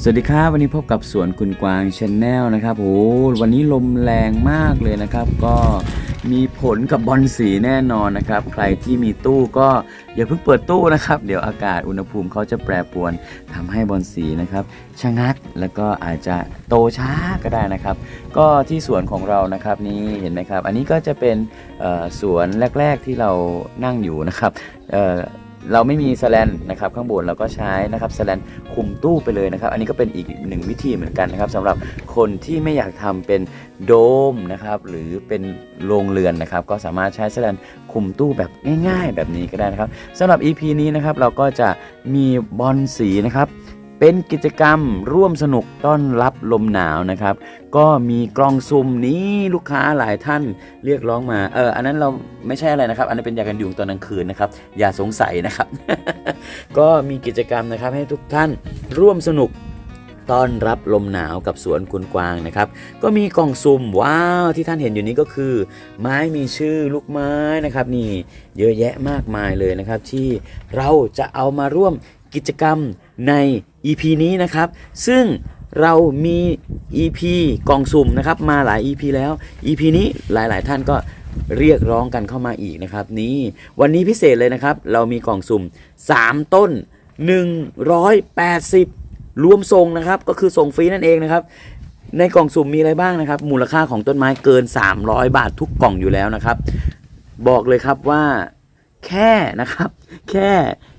สวัสดีครับวันนี้พบกับสวนคุณกวางชาแนลนะครับโอ้วันนี้ลมแรงมากเลยนะครับ ก็มีผลกับบอลสีแน่นอนนะครับ ใครที่มีตู้ก็อย่าเพิ่งเปิดตู้นะครับ เดี๋ยวอากาศอุณหภูมิเขาจะแปรปรวนทำให้บอลสีนะครับชะงักแล้วก็อาจจะโตช้าก็ได้นะครับ ก็ที่สวนของเรานะครับนี่เห็นไหมครับ อันนี้ก็จะเป็นสวนแรก ๆที่เรานั่งอยู่นะครับ เราไม่มีสแลนนะครับข้างบนเราก็ใช้นะครับสแลนคุมตู้ไปเลยนะครับ อันนี้ก็เป็นอีกหนึ่งวิธีเหมือนกันนะครับสำหรับคนที่ไม่อยากทำเป็นโดมนะครับหรือเป็นโรงเรือนนะครับ ก็สามารถใช้สแลนคุมตู้แบบง่าย ๆ แบบนี้ก็ได้นะครับสำหรับ EP นี้นะครับเราก็จะมีบอลสีนะครับ เป็นกิจกรรมร่วมสนุกต้อนรับลมหนาวนะครับ ก็มีกล่องซุ่มนี้ลูกค้าหลายท่านเรียกร้องมาเอออันนั้นเราไม่ใช่อะไรนะครับ อันนั้นเป็นยากันยุงตอนกลางคืนนะครับ อย่าสงสัยนะครับ ก็มีกิจกรรมนะครับให้ทุกท่านร่วมสนุกต้อนรับลมหนาวกับสวนคุณกวางนะครับ ก็มีกล่องซุ่มว้าวที่ท่านเห็นอยู่นี้ก็คือ ไม้มีชื่อลูกไม้นะครับนี่เยอะแยะมากมายเลยนะครับ ที่เราจะเอามาร่วมกิจกรรมใน EP นี้นะครับ ซึ่งเรามี EP กล่องสุ่มนะครับมาหลาย EP แล้ว EP นี้หลายๆ ท่านก็เรียกร้องกันเข้ามาอีกนะครับ นี่วันนี้พิเศษเลยนะครับ เรามีกล่องสุ่ม 3 ต้น 180 รวมส่งนะครับ ก็คือส่งฟรีนั่นเองนะครับ ในกล่องสุ่มมีอะไรบ้างนะครับ มูลค่าของต้นไม้เกิน 300 บาททุกกล่องอยู่แล้วนะครับ บอกเลยครับว่าแค่นะครับ แค่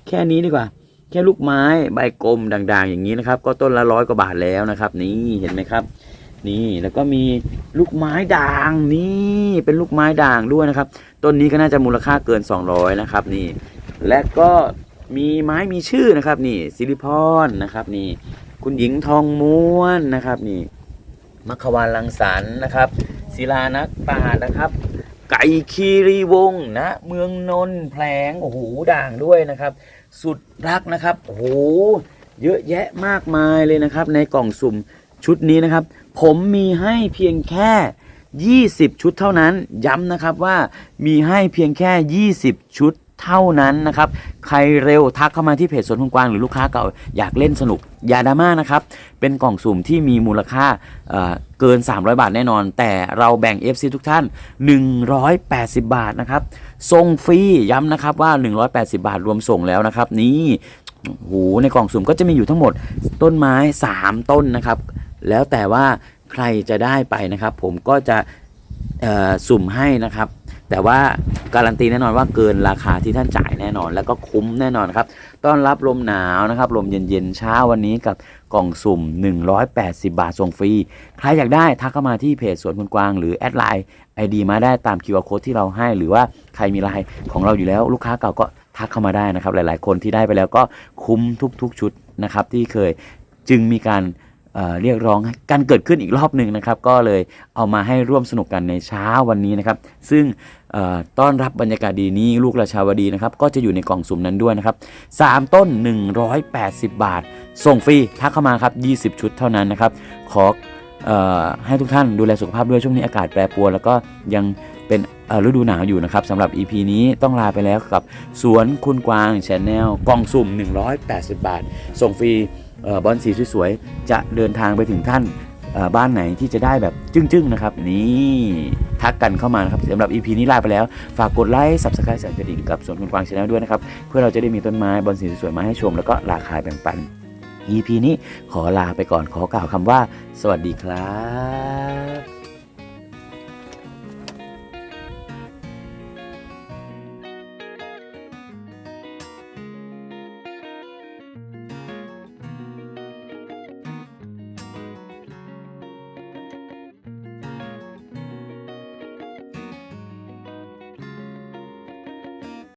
แค่นี้ดีกว่า แค่ลูกไม้ใบกลมด่างๆ อย่างนี้นะครับ ก็ต้นละร้อยกว่าบาทแล้วนะครับ นี่เห็นไหมครับ นี่แล้วก็มีลูกไม้ด่างนี่เป็นลูกไม้ด่างด้วยนะครับ ต้นนี้ก็น่าจะมูลค่าเกิน 200นะครับ นี่ และก็มีไม้มีชื่อนะครับ นี่สิริพรนนะครับ นี่ คุณหญิงทองม้วนนะครับนี่มัคควานลังสรรนะครับ ศิลานักปรานะครับ ไก่คีรีวงศ์นะ เมืองนนท์แผลงโอ้โหด่างด้วยนะครับ สุดรักนะครับโอ้โหเยอะแยะมากมายเลยนะครับ ในกล่องสุ่มชุดนี้นะครับ ผมมีให้เพียงแค่ 20 ชุดเท่านั้น ย้ำนะครับว่ามีให้เพียงแค่ 20 ชุด เท่านั้นนะครับ ใครเร็วทักเข้ามาที่เพจสวนคุณกวางหรือลูกค้าเก่าอยากเล่นสนุกอย่าดราม่านะครับ เป็นกล่องสุ่มที่มีมูลค่าเเกิน 300 บาทแน่นอน แต่เราแบ่ง FC ทุกท่าน 180 บาทนะครับส่งฟรีย้ำนะครับว่า 180 บาทรวมส่งแล้วนะครับนี่โอ้โหในกล่องสุ่มก็จะมีอยู่ทั้งหมดต้นไม้ 3 ต้นนะครับ แล้วแต่ว่าใครจะได้ไปนะครับ ผมก็จะสุ่มให้นะครับ แต่ว่าการันตีแน่นอนว่าเกินราคาที่ท่านจ่ายแน่นอน แล้วก็คุ้มแน่นอนครับต้อนรับลมหนาวนะครับลมเย็นๆเช้าวันนี้กับกล่องสุ่ม 180 บาทส่งฟรี ใครอยากได้ทักเข้ามาที่เพจสวนคุณกวาง หรือแอดไลน์ไอดีมาได้ตาม QR code ที่เราให้ หรือว่าใครมีไลน์ของเราอยู่แล้วลูกค้าเก่าก็ทักเข้ามาได้นะครับ หลายๆ คนที่ได้ไปแล้วก็คุ้มทุก ๆ ชุดนะครับที่เคยจึงมีการ เเรียกร้องกันเกิดขึ้นอีกรอบหนึ่งนะครับ ก็เลยเอามาให้ร่วมสนุกกันในเช้าวันนี้นะครับ ซึ่งต้อนรับบรรยากาศดีนี้ลูกราชาวดีนะครับ ก็จะอยู่ในกล่องสุ่มนั้นด้วยนะครับ 3 ต้น 180 บาท ส่งฟรีทักเข้ามาครับ 20 ชุดเท่านั้นนะครับ ขอออให้ทุกท่านดูแลสุขภาพด้วยช่วงนี้อากาศแปรปรวนแล้วก็ยังเป็นฤดูหนาวอยู่นะครับสำหรับ EP นี้ต้องลาไปแล้วกับสวนคุณกวางแชนแนลกล่องสุ่ม 180 บาท ส่งฟรี บอลสีสวยๆ จะเดินทางไปถึงท่านบ้านไหนที่จะได้แบบจึ้งๆนะครับ นี่ทักกันเข้ามานะครับสำหรับ EP นี้ลาไปแล้ว ฝากกดไลค์ Subscribe สั่นกระดิ่งกับสวนคุณกวางชาแนลด้วยนะครับ เพื่อเราจะได้มีต้นไม้บอลสีสวยๆ มาให้ชม แล้วก็ราคาแบ่งปัน EP นี้ขอลาไปก่อนขอกล่าวคำว่า สวัสดีครับ